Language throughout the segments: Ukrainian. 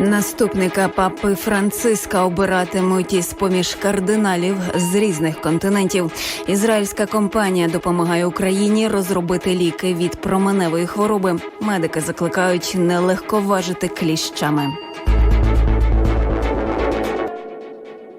Наступника папи Франциска обиратимуть із поміж кардиналів з різних континентів. Ізраїльська компанія допомагає Україні розробити ліки від променевої хвороби. Медики закликають не легковажити кліщами.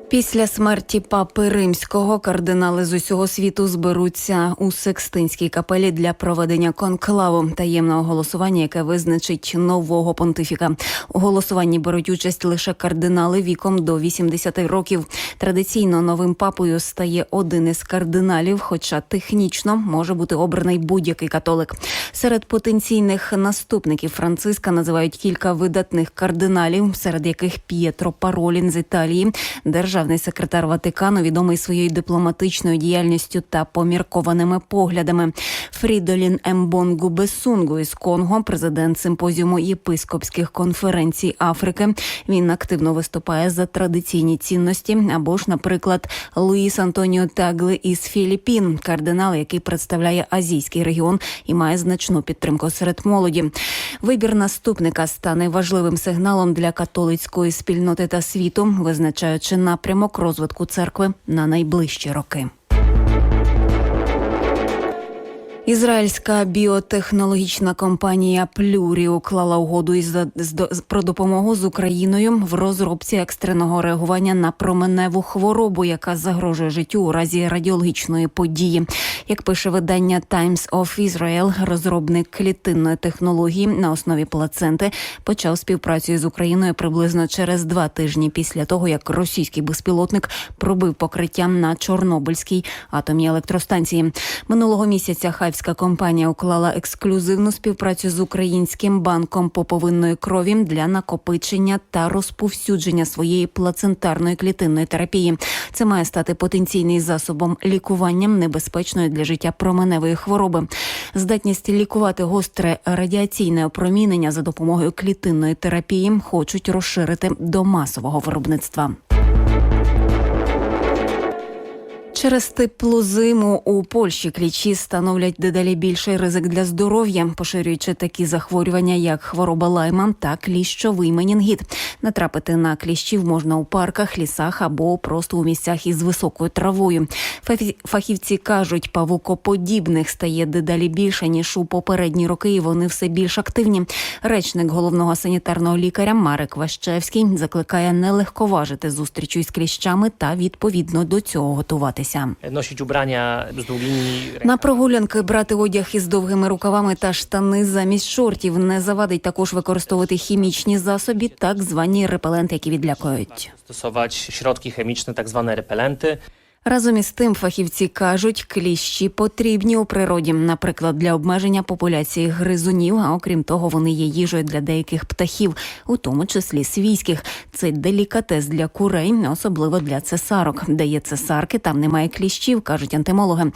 Після смерті папи римського кардинали з усього світу зберуться у Секстинській капелі для проведення конклаву таємного голосування, яке визначить нового понтифіка. У голосуванні беруть участь лише кардинали віком до 80 років. Традиційно новим папою стає один із кардиналів, хоча технічно може бути обраний будь-який католик. Серед потенційних наступників Франциска називають кілька видатних кардиналів, серед яких П'єтро Паролін з Італії, державний секретар Ватикану, відомий своєю дипломатичною діяльністю та поміркованими поглядами. Фрідолін Ембонгу Бесунгу із Конго, президент симпозіуму єпископських конференцій Африки. Він активно виступає за традиційні цінності. Або ж, наприклад, Луїс Антоніо Тагли із Філіппін, кардинал, який представляє азійський регіон і має значну підтримку серед молоді. Вибір наступника стане важливим сигналом для католицької спільноти та світу, визначаючи напрямок розвитку церкви на найближчі роки. Ізраїльська біотехнологічна компанія Плюрі уклала угоду із про допомогу з Україною в розробці екстреного реагування на променеву хворобу, яка загрожує життю у разі радіологічної події. Як пише видання Times of Israel, розробник клітинної технології на основі плаценти почав співпрацю з Україною приблизно через два тижні після того, як російський безпілотник пробив покриття на Чорнобильській атомній електростанції. Минулого місяця Хайвська компанія уклала ексклюзивну співпрацю з українським банком поповинної крові для накопичення та розповсюдження своєї плацентарної клітинної терапії. Це має стати потенційним засобом лікуванням небезпечної для життя променевої хвороби. Здатність лікувати гостре радіаційне опромінення за допомогою клітинної терапії хочуть розширити до масового виробництва. Через теплу зиму у Польщі клічі становлять дедалі більший ризик для здоров'я, поширюючи такі захворювання, як хвороба лайма та кліщовий менінгіт. Натрапити на кліщів можна у парках, лісах або просто у місцях із високою травою. Фахі- Фахівці кажуть, павукоподібних стає дедалі більше ніж у попередні роки, і вони все більш активні. Речник головного санітарного лікаря Марек Ващевський закликає не легковажити зустрічу із кліщами та відповідно до цього готуватися. Nosić убрання з довгими... На прогулянки брати одяг із довгими рукавами та штани замість шортів не завадить також використовувати хімічні засоби, так звані репеленти, які відлякують. Стосувати шротки хімічні, так звані repelenty. Разом із тим, фахівці кажуть, кліщі потрібні у природі, наприклад, для обмеження популяції гризунів. А окрім того, вони є їжею для деяких птахів, у тому числі свійських. Це делікатес для курей, особливо для цесарок. Де є цесарки, там немає кліщів, кажуть ентомологи.